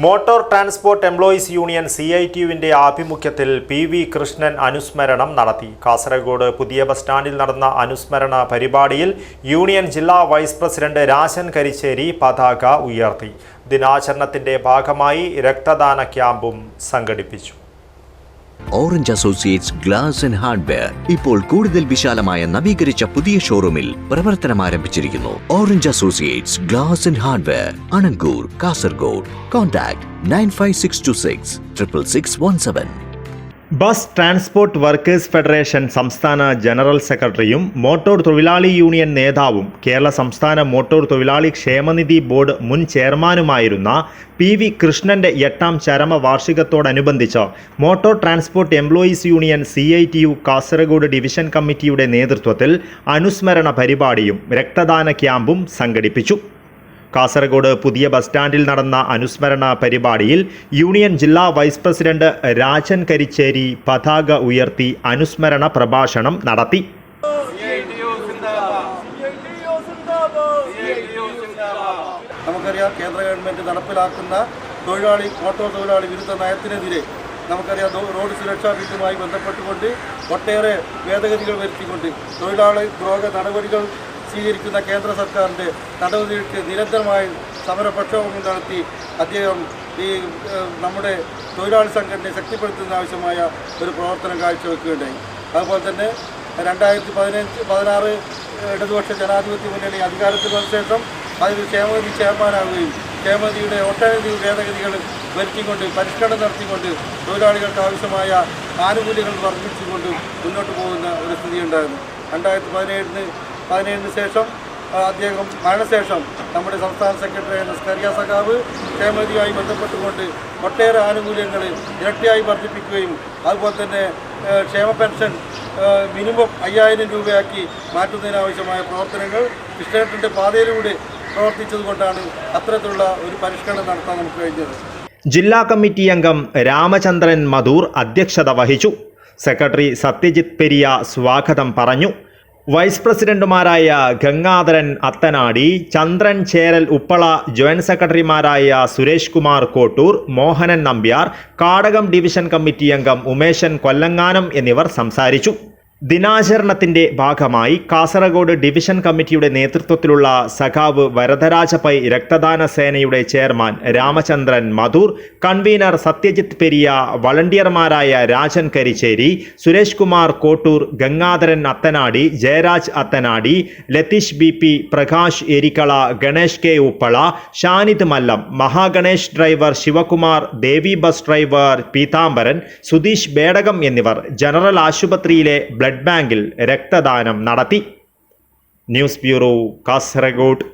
Motor transport employees union C I T യുവിന്റെ ആഭിമുഖ്യത്തിൽ P V Krishnan അനുസ്മരണം നടത്തി. കാസർഗോഡ് പുതിയ ബസ് സ്റ്റാൻഡിൽ നടന്ന അനുസ്മരണ പരിപാടിയിൽ യൂണിയൻ ജില്ലാ വൈസ് പ്രസിഡന്റ് രാശൻ കരിച്ചേരി പതാക ഉയർത്തി. ദിനാചരണത്തിന്റെ ഭാഗമായി രക്തദാന ക്യാമ്പും സംഘടിപ്പിച്ചു. Orange associates glass and hardware ഇപ്പോൾ കൂടുതൽ വിശാലമായ നവീകരിച്ച പുതിയ ഷോറൂമിൽ പ്രവർത്തനം ആരംഭിച്ചിരിക്കുന്നു. Orange associates glass and hardware Anangur Kasaragod contact nine five six two six triple six one seven bus transport workers federation സംസ്ഥാന ജനറൽ സെക്രട്ടറിയും മോട്ടോർ തൊഴിലാളി യൂണിയൻ നേതാവും കേരള സംസ്ഥാന മോട്ടോർ തൊഴിലാളി ക്ഷേമനിധി ബോർഡ് മുൻ ചെയർമാനുമായിരുന്ന പി വി കൃഷ്ണന്റെ എട്ടാം ചരമ വാർഷികത്തോടനുബന്ധിച്ച് motor transport employees union C I T U Kasaragod division കമ്മിറ്റിയുടെ നേതൃത്വത്തിൽ അനുസ്മരണ പരിപാടിയും രക്തദാന ക്യാമ്പും സംഘടിപ്പിച്ചു. കാസർഗോഡ് പുതിയ ബസ് സ്റ്റാൻഡിൽ നടന്ന അനുസ്മരണ പരിപാടിയിൽ യൂണിയൻ ജില്ലാ വൈസ് പ്രസിഡന്റ് രാജൻ കരിച്ചേരി പതാക ഉയർത്തി അനുസ്മരണ പ്രഭാഷണം നടത്തി. നമുക്കറിയാം കേന്ദ്ര ഗവൺമെന്റ് നടപ്പിലാക്കുന്ന തൊഴിലാളി ഓട്ടോ തൊഴിലാളി വിരുദ്ധ നയത്തിനെതിരെ നമുക്കറിയാം റോഡ് സുരക്ഷാ ബില്ലുമായി ബന്ധപ്പെട്ടുകൊണ്ട് ഒട്ടേറെ ഭേദഗതികൾ വരുത്തിക്കൊണ്ട് തൊഴിലാളി ദ്രോഹ നടപടികൾ സ്വീകരിക്കുന്ന കേന്ദ്ര സർക്കാരിന്റെ നടപടികൾക്ക് നിരന്തരമായി സമര പ്രക്ഷോഭങ്ങൾ നടത്തി അദ്ദേഹം ഈ നമ്മുടെ തൊഴിലാളി സംഘടനയെ ശക്തിപ്പെടുത്തുന്നതിനാവശ്യമായ ഒരു പ്രവർത്തനം കാഴ്ചവെക്കുകയുണ്ടായി. അതുപോലെ തന്നെ രണ്ടായിരത്തി പതിനഞ്ച് പതിനാറ് ഇടതുപക്ഷ ജനാധിപത്യ മുന്നണി അധികാരത്തിൽ വന്ന ശേഷം അതിൽ ക്ഷേമനിധി ചെയർമാനാകുകയും ക്ഷേമനിധിയുടെ ഒട്ടനവധി ഭേദഗതികൾ വരുത്തിക്കൊണ്ട് പരിഷ്കരണം നടത്തിക്കൊണ്ട് തൊഴിലാളികൾക്ക് ആവശ്യമായ ആനുകൂല്യങ്ങൾ വർദ്ധിച്ചുകൊണ്ട് മുന്നോട്ട് പോകുന്ന ഒരു സ്ഥിതിയുണ്ടായിരുന്നു. രണ്ടായിരത്തി പതിനേഴിന് പതിനേഴിന് ശേഷം അദ്ദേഹം മരണശേഷം നമ്മുടെ സംസ്ഥാന സെക്രട്ടറി എൻ എസ് കറിയ സഖാവ് ക്ഷേമനിധിയുമായി ബന്ധപ്പെട്ടുകൊണ്ട് ഒട്ടേറെ ആനുകൂല്യങ്ങൾ ഇരട്ടിയായി വർദ്ധിപ്പിക്കുകയും അതുപോലെ തന്നെ ക്ഷേമ പെൻഷൻ മിനിമം അയ്യായിരം രൂപയാക്കി മാറ്റുന്നതിനാവശ്യമായ പ്രവർത്തനങ്ങൾ കൃഷ്ണേട്ടന്റെ പാതയിലൂടെ പ്രവർത്തിച്ചതുകൊണ്ടാണ് അത്തരത്തിലുള്ള ഒരു പരിഷ്കരണം നടത്താൻ നമുക്ക് കഴിഞ്ഞത്. ജില്ലാ കമ്മിറ്റി അംഗം രാമചന്ദ്രൻ മധൂർ അധ്യക്ഷത വഹിച്ചു. സെക്രട്ടറി സത്യജിത് പെരിയ സ്വാഗതം പറഞ്ഞു. വൈസ് പ്രസിഡന്റുമാരായ ഗംഗാധരൻ അത്തനാടി ചന്ദ്രൻ ചേരൽ ഉപ്പള ജോയിന്റ് സെക്രട്ടറിമാരായ സുരേഷ് കുമാർ കോട്ടൂർ മോഹനൻ നമ്പ്യാർ കാടകം ഡിവിഷൻ കമ്മിറ്റി അംഗം ഉമേശൻ കൊല്ലങ്ങാനം എന്നിവർ സംസാരിച്ചു. ദിനാചരണത്തിന്റെ ഭാഗമായി കാസർഗോഡ് ഡിവിഷൻ കമ്മിറ്റിയുടെ നേതൃത്വത്തിലുള്ള സഖാവ് വരദരാജ പൈ രക്തദാന സേനയുടെ chairman Ramachandran Madhur convener Satyajith Periya വളണ്ടിയർമാരായ Rajan Karicheri Suresh Kumar Kottur Gangadharan Athanadi Jayaraj Athanadi Latheesh B P Prakash Erikkala Ganesh K Uppala Shanid Mallam Mahaganesh driver Shivakumar Devi bus driver Peethambaran Sudheesh Bedakam എന്നിവർ general ആശുപത്രിയിലെ blood ബാങ്കിൽ രക്തദാനം നടത്തി. News bureau Kasaragod.